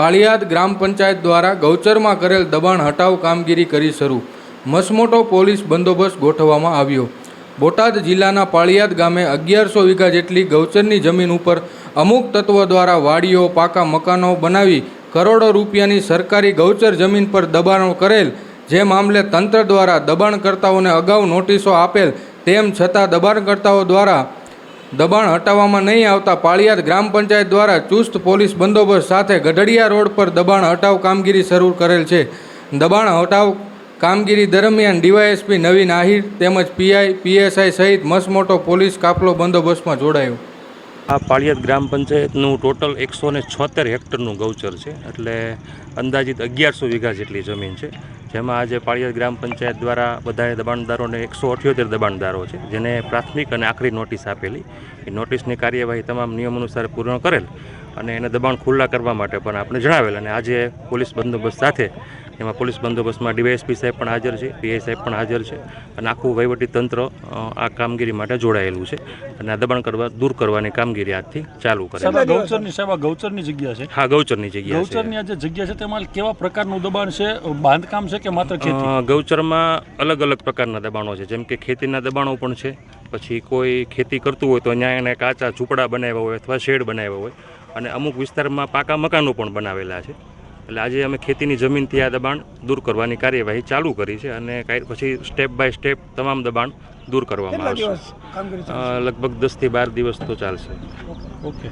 પાળિયાદ ગ્રામ પંચાયત દ્વારા ગૌચરમાં કરેલ દબાણ હટાવ કામગીરી કરી શરૂ. મસમોટો પોલીસ બંદોબસ્ત ગોઠવવામાં આવ્યો. બોટાદ જિલ્લાના પાળિયાદ ગામે અગિયારસો વીઘા જેટલી ગૌચરની જમીન ઉપર અમુક તત્વો દ્વારા વાડીઓ, પાકા મકાનો બનાવી કરોડો રૂપિયાની સરકારી ગૌચર જમીન પર દબાણો કરેલ. જે મામલે તંત્ર દ્વારા દબાણકર્તાઓને અગાઉ નોટિસો આપેલ, તેમ છતાં દબાણકર્તાઓ દ્વારા દબાણ હટાવવામાં નહીં આવતા પાળિયાદ ગ્રામ પંચાયત દ્વારા ચુસ્ત પોલીસ બંદોબસ્ત સાથે ગઢડિયા રોડ પર દબાણ હટાવ કામગીરી શરૂ કરેલ છે. દબાણ હટાવ કામગીરી દરમિયાન ડીવાયએસપી નવીન આહિર તેમજ પીઆઈ, પીએસઆઈ સહિત મસમોટો પોલીસ કાફલો બંદોબસ્તમાં જોડાયો. આ પાળિયાદ ગ્રામ પંચાયતનું ટોટલ એકસો ને છોતેર હેક્ટરનું ગૌચર છે. એટલે અંદાજિત અગિયારસો વીઘા જેટલી જમીન છે. જેમાં આજે પાળિયાદ ગ્રામ પંચાયત દ્વારા બધાએ દબાણદારોને એકસો અઠ્યોતેર દબાણદારો છે, જેને પ્રાથમિક અને આખરી નોટિસ આપેલી. એ નોટિસની કાર્યવાહી તમામ નિયમ અનુસાર પૂર્ણ કરેલ અને એને દબાણ ખુલ્લા કરવા માટે પણ આપણે જણાવેલ અને આજે પોલીસ બંદોબસ્ત સાથે એમાં પોલીસ બંદોબસ્તમાં ડીવાયએસપી સાહેબ પણ હાજર છે પીઆઈ સાહેબ પણ હાજર છે અને આખું વહીવટી તંત્ર આ કામગીરી માટે જોડાયેલું છે અને આ દબાણ કરવા દૂર કરવાની કામગીરી આજથી ચાલુ કરે ગૌચરની સાહેબ ગૌચરની જગ્યા છે? હા ગૌચરની જગ્યા ગૌચરની આ જે જગ્યા છે તેમાં કેવા પ્રકારનું દબાણ છે? બાંધકામ છે કે માત્ર ખેતી? ગૌચરમાં અલગ અલગ પ્રકારના દબાણો છે જેમ કે ખેતીના દબાણો પણ છે પછી કોઈ ખેતી કરતું હોય તો અહીંયા એને કાચા ઝૂંપડા બનાવ્યા હોય અથવા શેડ બનાવ્યા હોય અને અમુક વિસ્તારમાં પાકા મકાનો પણ બનાવેલા છે. એટલે આજે અમે ખેતીની જમીનથી આ દબાણ દૂર કરવાની કાર્યવાહી ચાલુ કરી છે અને કાંઈ પછી સ્ટેપ બાય સ્ટેપ તમામ દબાણ દૂર કરવામાં આવશે. લગભગ દસથી બાર દિવસ તો ચાલશે. ઓકે.